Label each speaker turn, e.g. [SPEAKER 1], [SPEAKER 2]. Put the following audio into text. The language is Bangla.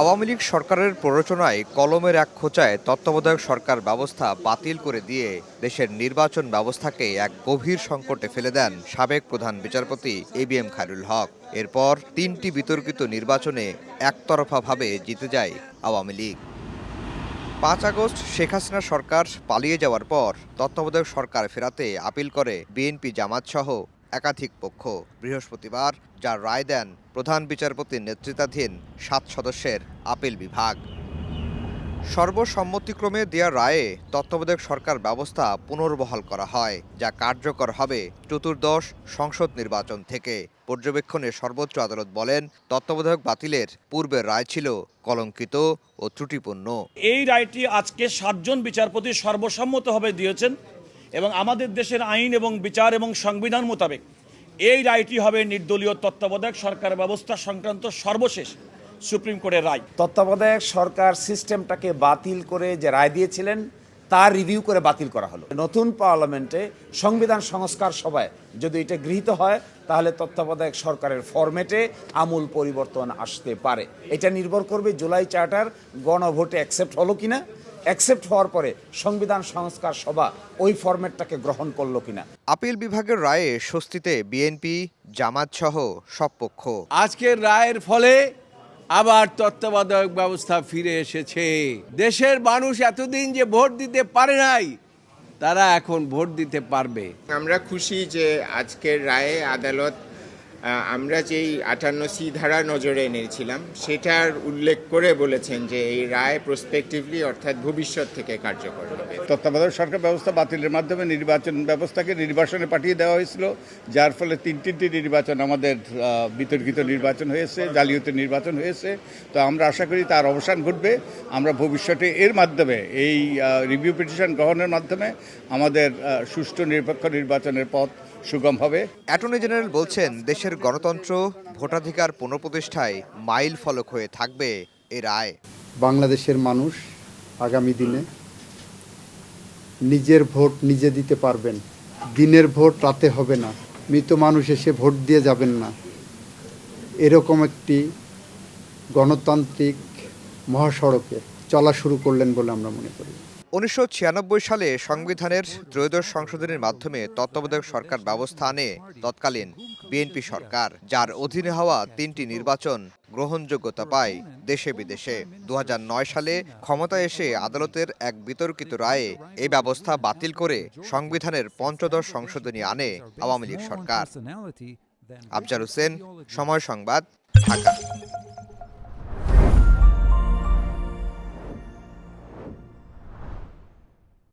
[SPEAKER 1] আওয়ামী লীগ সরকারের প্ররোচনায় কলমের এক খোঁচায় তত্ত্বাবধায়ক সরকার ব্যবস্থা বাতিল করে দিয়ে দেশের নির্বাচন ব্যবস্থাকে এক গভীর সংকটে ফেলে দেন সাবেক প্রধান বিচারপতি A B M Khairul Haque. এরপর তিনটি বিতর্কিত নির্বাচনে একতরফাভাবে জিতে যায় আওয়ামী লীগ। পাঁচ আগস্ট শেখ হাসিনা সরকার পালিয়ে যাওয়ার পর তত্ত্বাবধায়ক সরকার ফেরাতে আপিল করে বিএনপি জামাত সহ একাধিক পক্ষ। বৃহস্পতিবার যার রায় দেন প্রধান বিচারপতির নেতৃত্বাধীন সাত সদস্যের আপিল বিভাগ। সর্বসম্মতিক্রমে দেয়া রায়ে তত্ত্বাবধায়ক সরকার ব্যবস্থা পুনর্বহাল করা হয়, যা কার্যকর হবে চতুর্দশ সংসদ নির্বাচন থেকে। পর্যবেক্ষণে সর্বোচ্চ আদালত বলেন, তত্ত্বাবধায়ক বাতিলের পূর্বের রায় ছিল কলঙ্কিত ও ত্রুটিপূর্ণ।
[SPEAKER 2] এই রায়টি আজকে সাতজন বিচারপতি সর্বসম্মতভাবে দিয়েছেন। এবং আমাদের দেশের আইন এবং বিচার এবং সংবিধান মোতাবেক এই রায়টি হবে নির্দলীয় তত্ত্বাবধায়ক সরকার ব্যবস্থা সংক্রান্ত সর্বশেষ সুপ্রিম কোর্টের রায়।
[SPEAKER 3] তত্ত্বাবধায়ক সরকার সিস্টেমটাকে বাতিল করে যে রায় দিয়েছিলেন তার রিভিউ করে বাতিল করা হলো। নতুন পার্লামেন্টে সংবিধান সংস্কার সভায় যদি এটা গৃহীত হয়, তাহলে তত্ত্বাবধায়ক সরকারের ফরম্যাটে আমূল পরিবর্তন আসতে পারে। এটা নির্ভর করবে জুলাই চার্টার গণভোটে অ্যাকসেপ্ট হলো কিনা অ্যাকসেপ্ট হওয়ার পরে সংবিধান সংস্কার সভা ওই ফরম্যাটটাকে গ্রহণ করল কিনা।
[SPEAKER 1] আপিল বিভাগের রায়ে স্বস্তিতে বিএনপি জামাত সহ সব পক্ষ।
[SPEAKER 4] আজকের রায়ের ফলে আবার তত্ত্বাবধায়ক ব্যবস্থা ফিরে এসেছে। দেশের মানুষ এতদিন যে ভোট দিতে পারে নাই তারা এখন ভোট দিতে পারবে।
[SPEAKER 5] আমরা খুশি যে আজকের রায়ে আদালত আমরা যেই আটান্ন সি ধারা নজরে এনেছিলাম, সেটার উল্লেখ করে বলেছেন যে এই রায় প্রসপেক্টিভলি অর্থাৎ ভবিষ্যৎ থেকে কার্যকর হবে।
[SPEAKER 6] তত্ত্বাবধায়ক সরকার ব্যবস্থা বাতিলের মাধ্যমে নির্বাচন ব্যবস্থাকে নির্বাচনে পাঠিয়ে দেওয়া হয়েছিল, যার ফলে তিন তিনটি নির্বাচন আমাদের বিতর্কিত নির্বাচন হয়েছে জালিয়াতি নির্বাচন হয়েছে। তো আমরা আশা করি তার অবসান ঘটবে। আমরা ভবিষ্যতে এর মাধ্যমে, এই রিভিউ পিটিশন গ্রহণের মাধ্যমে আমাদের সুষ্ঠু নিরপেক্ষ নির্বাচনের পথ সুগম হবে।
[SPEAKER 1] অ্যাটর্নি জেনারেল বলছেন দেশের গণতন্ত্র ভোটাধিকার পুনঃপ্রতিষ্ঠায় মাইল ফলক হয়ে থাকবে এ রায়।
[SPEAKER 7] বাংলাদেশের মানুষ আগামী দিনে নিজের ভোট নিজে দিতে পারবেন। দিনের ভোট রাতে হবে না। মৃত মানুষ এসে ভোট দিয়ে যাবেন না। এরকম একটি গণতান্ত্রিক মহাসড়কে চলা শুরু করলেন বলে আমরা মনে করি।
[SPEAKER 1] উনিশশো ছিয়ানব্বই সালে সংবিধানের ত্রয়োদশ সংশোধনের মাধ্যমে তত্ত্বাবধায়ক সরকার ব্যবস্থা আনে তৎকালীন বিএনপি সরকার, যার অধীনে হওয়া তিনটি নির্বাচন গ্রহণযোগ্যতা পায় দেশে বিদেশে। দু হাজার নয় সালে ক্ষমতায় এসে আদালতের এক বিতর্কিত রায়ে এই ব্যবস্থা বাতিল করে সংবিধানের পঞ্চদশ সংশোধনী আনে আওয়ামী লীগ সরকার। আফজার হোসেন, সময় সংবাদ, ঢাকা।